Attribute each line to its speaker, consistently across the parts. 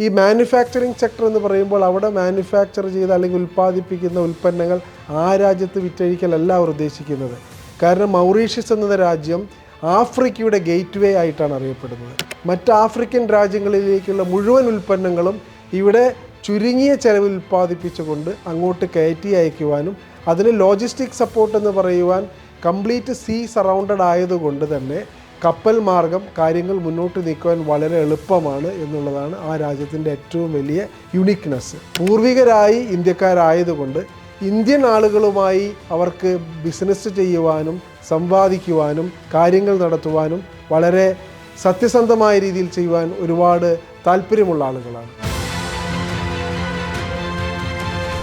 Speaker 1: ഈ manufacturing sector എന്ന് പറയുമ്പോൾ അവിടെ മാനുഫാക്ചർ ചെയ്ത് അല്ലെങ്കിൽ ഉൽപ്പാദിപ്പിക്കുന്ന ഉൽപ്പന്നങ്ങൾ ആ രാജ്യത്ത് വിറ്റഴിക്കലല്ല അവർ ഉദ്ദേശിക്കുന്നത്. കാരണം മൗറീഷ്യസ് എന്ന രാജ്യം ആഫ്രിക്കയുടെ ഗേറ്റ് വേ ആയിട്ടാണ് അറിയപ്പെടുന്നത്. മറ്റ് ആഫ്രിക്കൻ രാജ്യങ്ങളിലേക്കുള്ള മുഴുവൻ ഉൽപ്പന്നങ്ങളും ഇവിടെ ചുരുങ്ങിയ ചെലവിൽ ഉൽപ്പാദിപ്പിച്ചുകൊണ്ട് അങ്ങോട്ട് കയറ്റി അയക്കുവാനും അതിന് ലോജിസ്റ്റിക് സപ്പോർട്ട് എന്ന് പറയുവാൻ കംപ്ലീറ്റ് സീ സറൗണ്ടഡ് ആയതുകൊണ്ട് തന്നെ കപ്പൽ മാർഗം കാര്യങ്ങൾ മുന്നോട്ട് നീക്കുവാൻ വളരെ എളുപ്പമാണ് എന്നുള്ളതാണ് ആ രാജ്യത്തിന്റെ ഏറ്റവും വലിയ യുണീക്നെസ് പൂർവികരായി ഇന്ത്യക്കാരായതുകൊണ്ട് ഇന്ത്യൻ ആളുകളുമായി അവർക്ക് ബിസിനസ് ചെയ്യുവാനും സംവാദിക്കുവാനും കാര്യങ്ങൾ നടത്തുവാനും വളരെ സത്യസന്ധമായ രീതിയിൽ ചെയ്യുവാൻ ഒരുപാട് താല്പര്യമുള്ള ആളുകളാണ്.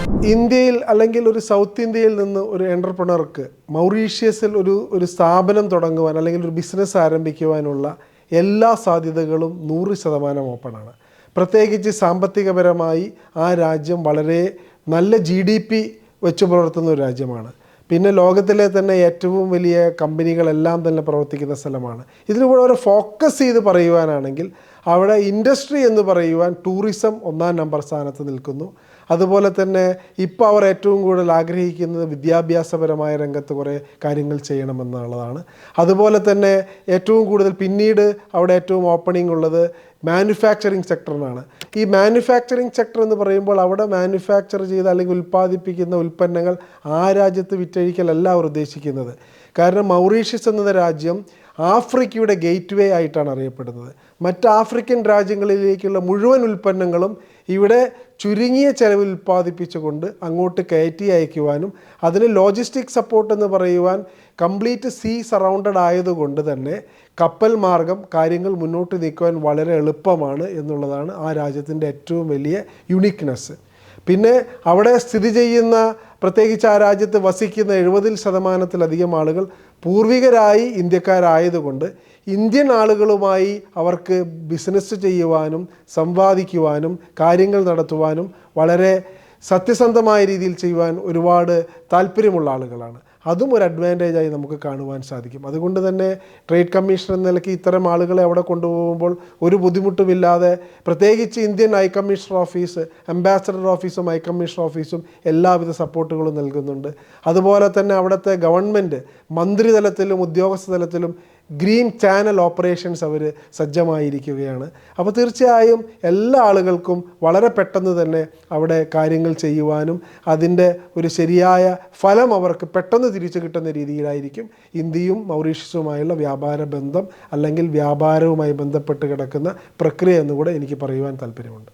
Speaker 1: ഇന്ത്യയിൽ അല്ലെങ്കിൽ ഒരു സൗത്ത് ഇന്ത്യയിൽ നിന്ന് ഒരു എന്റർപ്രണർക്ക് മൗറീഷ്യസിൽ ഒരു ഒരു സ്ഥാപനം തുടങ്ങുവാൻ അല്ലെങ്കിൽ ഒരു ബിസിനസ് ആരംഭിക്കുവാനുള്ള എല്ലാ സാധ്യതകളും നൂറ് ശതമാനം ഓപ്പണാണ് പ്രത്യേകിച്ച് സാമ്പത്തികപരമായി ആ രാജ്യം വളരെ നല്ല ജി ഡി പി വെച്ച് പുലർത്തുന്ന ഒരു രാജ്യമാണ്. പിന്നെ ലോകത്തിലെ തന്നെ ഏറ്റവും വലിയ കമ്പനികളെല്ലാം തന്നെ പ്രവർത്തിക്കുന്ന സ്ഥലമാണ്. ഇതിലൂടെ ഒരു ഫോക്കസ് ചെയ്ത് പറയുവാനാണെങ്കിൽ അവിടെ ഇൻഡസ്ട്രി എന്ന് പറയുവാൻ ടൂറിസം ഒന്നാം നമ്പർ സ്ഥാനത്ത് നിൽക്കുന്നു. അതുപോലെ തന്നെ ഇപ്പോൾ അവർ ഏറ്റവും കൂടുതൽ ആഗ്രഹിക്കുന്നത് വിദ്യാഭ്യാസപരമായ രംഗത്ത് കുറേ കാര്യങ്ങൾ ചെയ്യണമെന്നുള്ളതാണ്. അതുപോലെ തന്നെ ഏറ്റവും കൂടുതൽ പിന്നീട് അവിടെ ഏറ്റവും ഓപ്പണിംഗ് ഉള്ളത് മാനുഫാക്ചറിങ് സെക്ടറിനാണ് ഈ മാനുഫാക്ചറിങ് സെക്ടർ എന്ന് പറയുമ്പോൾ അവിടെ മാനുഫാക്ചർ ചെയ്ത് അല്ലെങ്കിൽ ഉൽപ്പാദിപ്പിക്കുന്ന ഉൽപ്പന്നങ്ങൾ ആ രാജ്യത്ത് വിറ്റഴിക്കലല്ല അവർ ഉദ്ദേശിക്കുന്നത്. കാരണം മൗറീഷ്യസ് എന്ന രാജ്യം ആഫ്രിക്കയുടെ ഗേറ്റ് വേ ആയിട്ടാണ് അറിയപ്പെടുന്നത്. മറ്റ് ആഫ്രിക്കൻ രാജ്യങ്ങളിലേക്കുള്ള മുഴുവൻ ഉൽപ്പന്നങ്ങളും ഇവിടെ ചുരുങ്ങിയ ചെലവിൽ ഉൽപ്പാദിപ്പിച്ചുകൊണ്ട് അങ്ങോട്ട് കയറ്റി അയക്കുവാനും അതിന് ലോജിസ്റ്റിക് സപ്പോർട്ട് എന്ന് പറയുവാൻ കംപ്ലീറ്റ് സീ സറൗണ്ടഡ് ആയതുകൊണ്ട് തന്നെ കപ്പൽ മാർഗം കാര്യങ്ങൾ മുന്നോട്ട് നീക്കുവാൻ വളരെ എളുപ്പമാണ് എന്നുള്ളതാണ് ആ രാജ്യത്തിന്റെ ഏറ്റവും വലിയ യുണീക്നെസ് പിന്നെ അവിടെ സ്ഥിതി ചെയ്യുന്ന പ്രത്യേകിച്ച് ആ രാജ്യത്ത് വസിക്കുന്ന എഴുപതിൽ ശതമാനത്തിലധികം ആളുകൾ പൂർവികരായി ഇന്ത്യക്കാരായതുകൊണ്ട് ഇന്ത്യൻ ആളുകളുമായി അവർക്ക് ബിസിനസ് ചെയ്യുവാനും സംവാദിക്കുവാനും കാര്യങ്ങൾ നടത്തുവാനും വളരെ സത്യസന്ധമായ രീതിയിൽ ചെയ്യുവാൻ ഒരുപാട് താല്പര്യമുള്ള ആളുകളാണ്. അതും ഒരു അഡ്വാന്റേജായി നമുക്ക് കാണുവാൻ സാധിക്കും. അതുകൊണ്ട് തന്നെ ട്രേഡ് കമ്മീഷൻ എന്ന നിലയ്ക്ക് ഇത്തരം ആളുകളെ അവിടെ കൊണ്ടുപോകുമ്പോൾ ഒരു ബുദ്ധിമുട്ടുമില്ലാതെ പ്രത്യേകിച്ച് Indian high commissioner office ambassador ഓഫീസും ഹൈ കമ്മീഷണർ ഓഫീസും എല്ലാവിധ സപ്പോർട്ടുകളും നൽകുന്നുണ്ട്. അതുപോലെ തന്നെ അവിടുത്തെ ഗവൺമെന്റ് മന്ത്രിതലത്തിലും ഉദ്യോഗസ്ഥ തലത്തിലും ഗ്രീൻ ചാനൽ ഓപ്പറേഷൻസ് അവർ സജ്ജമായിരിക്കുകയാണ്. അപ്പോൾ തീർച്ചയായും എല്ലാ ആളുകൾക്കും വളരെ പെട്ടെന്ന് തന്നെ അവിടെ കാര്യങ്ങൾ ചെയ്യുവാനും അതിന്റെ ഒരു ശരിയായ ഫലം അവർക്ക് പെട്ടെന്ന് തിരിച്ചു കിട്ടുന്ന രീതിയിലായിരിക്കും ഇന്ത്യയും മൗറീഷ്യസുമായുള്ള വ്യാപാര ബന്ധം അല്ലെങ്കിൽ വ്യാപാരവുമായി ബന്ധപ്പെട്ട് കിടക്കുന്ന പ്രക്രിയ എന്നുകൂടെ എനിക്ക് പറയുവാൻ താല്പര്യമുണ്ട്.